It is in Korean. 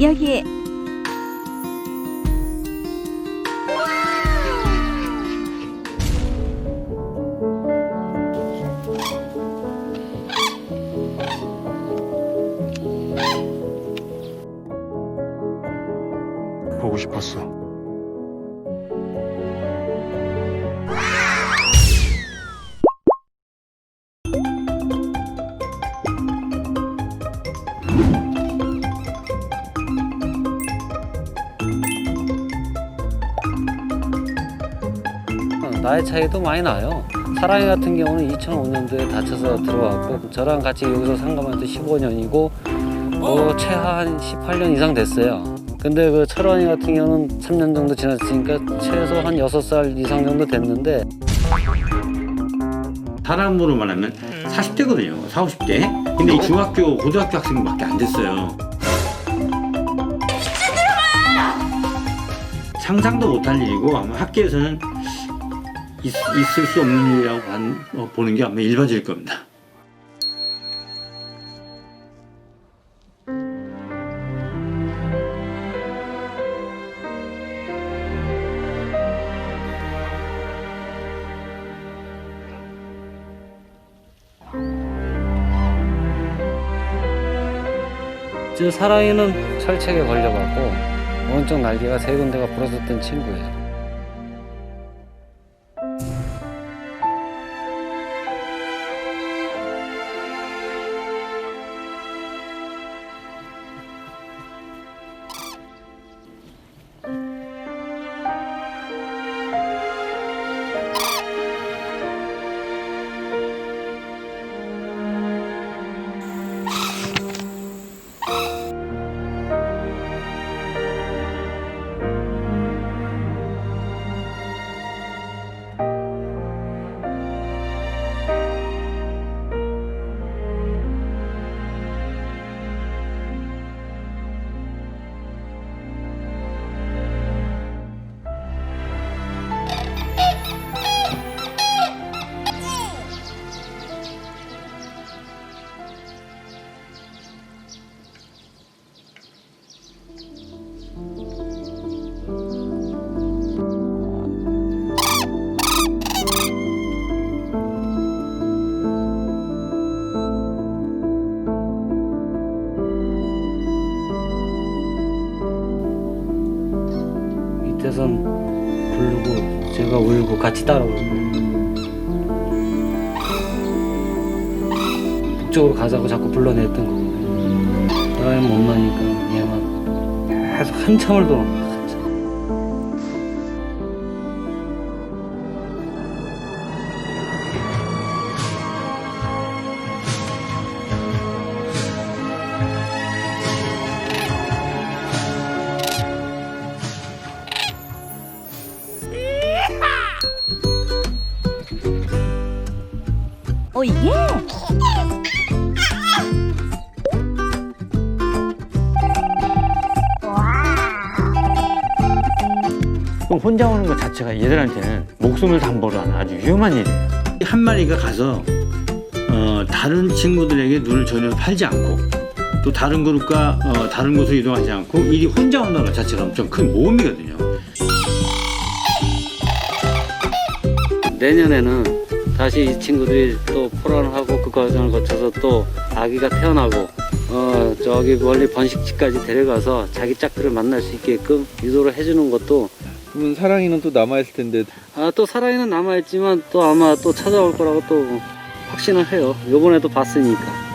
여기에 보고 싶었어. 나이 차이도 많이 나요. 사랑이 같은 경우는 2005년도에 다쳐서 들어왔고 저랑 같이 여기서 상감한 지 15년이고 뭐 최하 한 18년 이상 됐어요. 근데 그 철원이 같은 경우는 3년 정도 지났으니까 최소 한 6살 이상 정도 됐는데 사람으로 말하면 40대거든요. 40, 50대. 근데 이 중학교, 고등학교 학생밖에 안 됐어요. 상상도 못할 일이고 아마 학교에서는 있, 있을 수 없는 일이라고 반- 어, 보는 게 아마 일반적일 겁니다. 저 사랑이는 철책에 걸려갖고 오른쪽 날개가 세 군데가 부러졌던 친구예요. 밑에선 부르고 제가 울고 같이 따라 울고 북쪽으로 가자고 자꾸 불러냈던 거거든요. 나가면 못 나니까 얘만. 계속 한참을 더 오예 그럼 혼자 오는 것 자체가 얘들한테는 목숨을 담보로 하는 아주 위험한 일이에요. 한 마리가 가서 어, 다른 친구들에게 눈을 전혀 팔지 않고 또 다른 그룹과 어, 다른 곳으로 이동하지 않고 일이 혼자 온다는 것 자체가 엄청 큰 모험이거든요. 내년에는 다시 이 친구들이 또 포란하고 그 과정을 거쳐서 또 아기가 태어나고 어 저기 멀리 번식지까지 데려가서 자기 짝들을 만날 수 있게끔 유도를 해주는 것도 그러면 사랑이는 또 남아있을 텐데. 아또 살아있는 남아있지만 또 아마 또 찾아올 거라고 또 확신을 해요. 요번에도 봤으니까